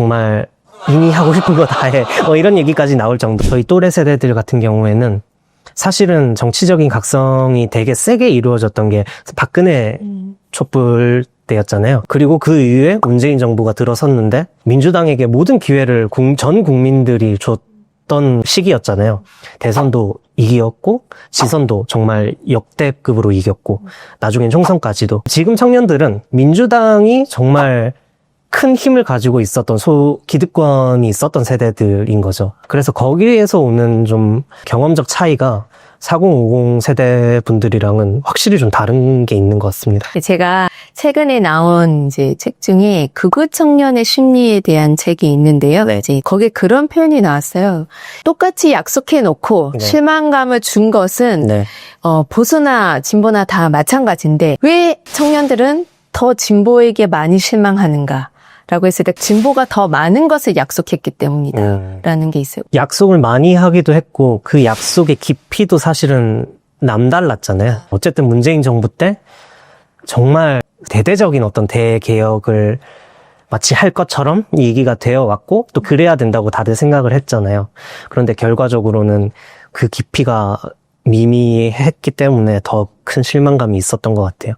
정말 이미 하고 싶은 거 다 해. 뭐 이런 얘기까지 나올 정도. 저희 또래 세대들 같은 경우에는 사실은 정치적인 각성이 되게 세게 이루어졌던 게 박근혜 촛불 때였잖아요. 그리고 그 이후에 문재인 정부가 들어섰는데 민주당에게 모든 기회를 국- 전 국민들이 줬던 시기였잖아요. 대선도 이기었고 지선도 정말 역대급으로 이겼고 나중엔 총선까지도 지금 청년들은 민주당이 정말 큰 힘을 가지고 있었던 소 기득권이 있었던 세대들인 거죠. 그래서 거기에서 오는 좀 경험적 차이가 4050 세대 분들이랑은 확실히 좀 다른 게 있는 것 같습니다. 제가 최근에 나온 이제 책 중에 극우 청년의 심리에 대한 책이 있는데요. 네. 이제 거기에 그런 표현이 나왔어요. 똑같이 약속해 놓고 네. 실망감을 준 것은 네. 어, 보수나 진보나 다 마찬가지인데 왜 청년들은 더 진보에게 많이 실망하는가? 라고 했을 때 진보가 더 많은 것을 약속했기 때문이다. 음. 라는 게 있어요. 약속을 많이 하기도 했고 그 약속의 깊이도 사실은 남달랐잖아요. 어쨌든 문재인 정부 때 정말 대대적인 어떤 대개혁을 마치 할 것처럼 얘기가 되어 왔고 또 그래야 된다고 다들 생각을 했잖아요. 그런데 결과적으로는 그 깊이가 미미했기 때문에 더 큰 실망감이 있었던 것 같아요.